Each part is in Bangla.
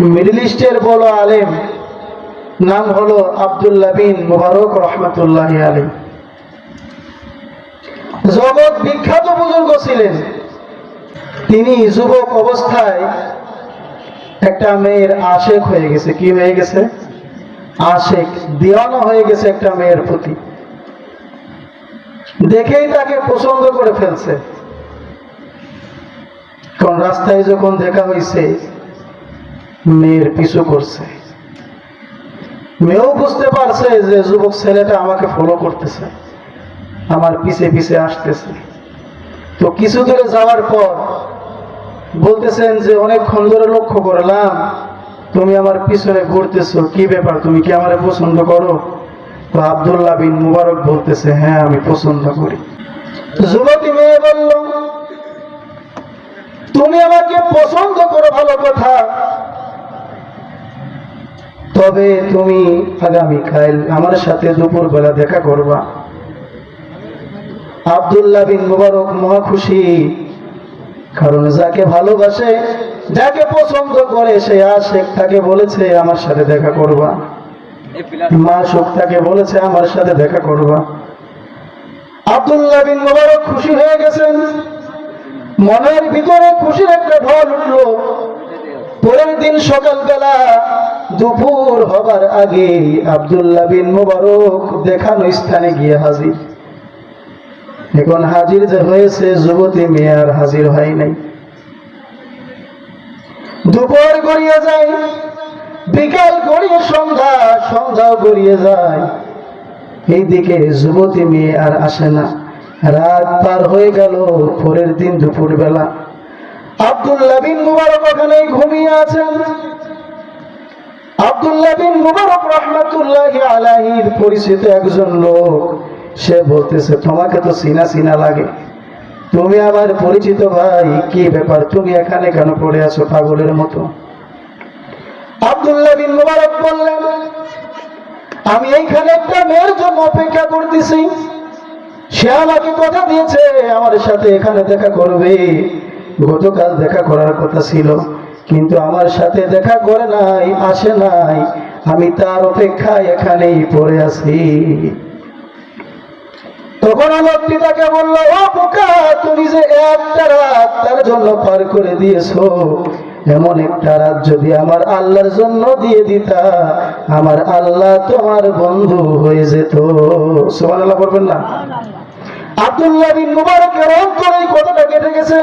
মিডল ইস্টের বড় আলেম, নাম হলো আবদুল্লাহ বিন মুবারক রহমতুল্লাহ আলী জগৎ বিখ্যাত বুজুর্গ ছিলেন। তিনি যুবক অবস্থায় একটা মেয়ের আশেক হয়ে গেছে। কি হয়ে গেছে? আশেক, দিওয়ানা হয়ে গেছে একটা মেয়ের প্রতি। দেখেই তাকে পছন্দ করে ফেলছে। কারণ রাস্তায় যখন দেখা হয়েছে মেয়ের পিছু করছে। মেয়েও বুঝতে পারছে যে যুবক ছেলেটা আমাকে ফলো করতেছে। আমার পিছে পিছে আসতেছে। তো কিছু দূরে যাওয়ার পর বলতেছেন যে, অনেকক্ষণ ধরে লক্ষ্য করলাম তুমি আমার পিছনে ঘুরতেছো। কি ব্যাপার? তুমি কি আমারে পছন্দ করো? তো আবদুল্লাহ বিন মুবারক বলতেছে হ্যাঁ আমি পছন্দ করি। যুবতী মেয়ে বলল, তুমি আমাকে পছন্দ করো, ভালো কথা। তবে তুমি আগামীকাল আমার সাথে দুপুর বেলা দেখা করবা। আবদুল্লাহ বিন মুবারক মহা খুশি, কারণ যাকে ভালোবাসে, যাকে পছন্দ করে, সে আশেক তাকে বলেছে, আমার সাথে দেখা করবা। মা শোক তাকে বলেছে, আমার সাথে দেখা করবা। আবদুল্লাহ বিন মুবারক খুশি হয়ে গেছেন। মনের ভিতরে খুশির একটা ঢল উঠল। পরের দিন সকালবেলা দুপুর হবার আগে আবদুল্লাহ বিন মুবারক দেখানো স্থানে গিয়ে হাজির। এখন হাজির যে হয়েছে, যুবতী মেয়ে আর হাজির হয় নাই। দুপুর গড়িয়ে যায়, বিকাল গড়িয়ে সন্ধ্যা, সন্ধ্যাও গড়িয়ে যায়। এইদিকে যুবতী মেয়ে আর আসে না। রাত পার হয়ে গেল, পরের দিন দুপুর বেলা আব্দুল্লাহ বিন মুবারক ওখানে ঘুমিয়ে আছেন। আব্দুল্লাহ বিন মুবারক রহমাতুল্লাহ আলাহির পরিচিত একজন লোক। সে বলতেছে, তোমাকে তো চিনা চিনা লাগে। তুমি আমার পরিচিত ভাই। কি ব্যাপার? তুমি এখানে কেন পড়ে আছো পাগলের মতো? আব্দুল্লাহ বিন মুবারক বললেন, আমি এইখানে একটা মেয়ের জন্য অপেক্ষা করতেছি। সে আমাকে কথা দিয়েছে, আমার সাথে এখানে দেখা করবে। গতকাল দেখা করার কথা ছিল। কিন্তু আমার সাথে দেখা করে নাই, আসে নাই। আমি তার অপেক্ষায় এখানেই পড়ে আছি। তখন লোকটি তাকে বলল, ও বোকা তুমি যে একটা রাত তার জন্য পার করে দিয়েছ, এমন একটা রাত যদি আমার আল্লাহর জন্য দিয়ে দিতা, আমার আল্লাহ তোমার বন্ধু হয়ে যেত। সোমান আল্লাহ বলবেন না। আব্দুল্লাহ বিন অন্তরে এই কথাটা কেটে গেছে।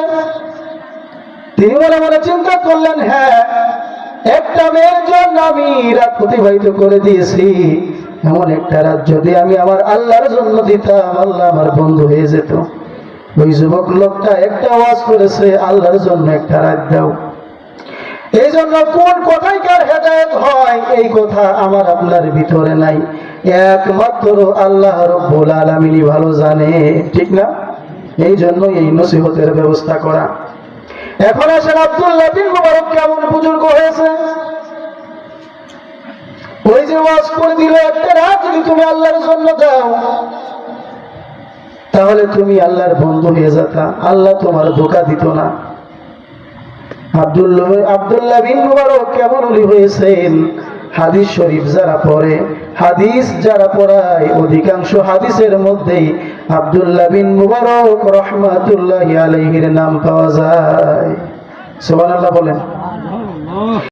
তিনি মনে মনে চিন্তা করলেন হ্যাঁ একটা মেয়ের জন্য আমি রাত অতিবাহিত করে দিয়েছি। এমন একটা রাত যদি আমি আমার আল্লাহর জন্য দিতাম, আল্লাহ আমার বন্ধু হয়ে যেত। ওই যুবক লোকটা একটা ওয়াজ করেছে, আল্লাহর জন্য একটা রাত দাও। এই জন্য কোন কথাই কার হেদায়ত হয়? এই কথা আমার আপনার ভিতরে নাই। একমাত্র আল্লাহ রব্বুল আলমিনই ভালো জানে, ঠিক না? এই জন্য এই নসিহতের ব্যবস্থা করা। এখন আসেন আব্দুল্লাহ বিন মুবারক কেমন বুজুর্গ হয়েছে? ওই যে ওয়াজ করে দিল একটা রাত, যদি তুমি আল্লাহর জন্য দাও তাহলে তুমি আল্লাহর বন্ধু হয়ে যেতা। আল্লাহ তোমার ধোকা দিত না। আব্দুল্লাহ আব্দুল্লাহ বিন মুবারক কেমন উলি হয়েছেন? হাদিস শরীফ যারা পড়ে হাদিস যারা পড়ায়, অধিকাংশ হাদিসের মধ্যেই আব্দুল্লাহ বিন মুবারক রহমাতুল্লাহ আলাইহির নাম পাওয়া যায়। সুবহানাল্লাহ বলেন।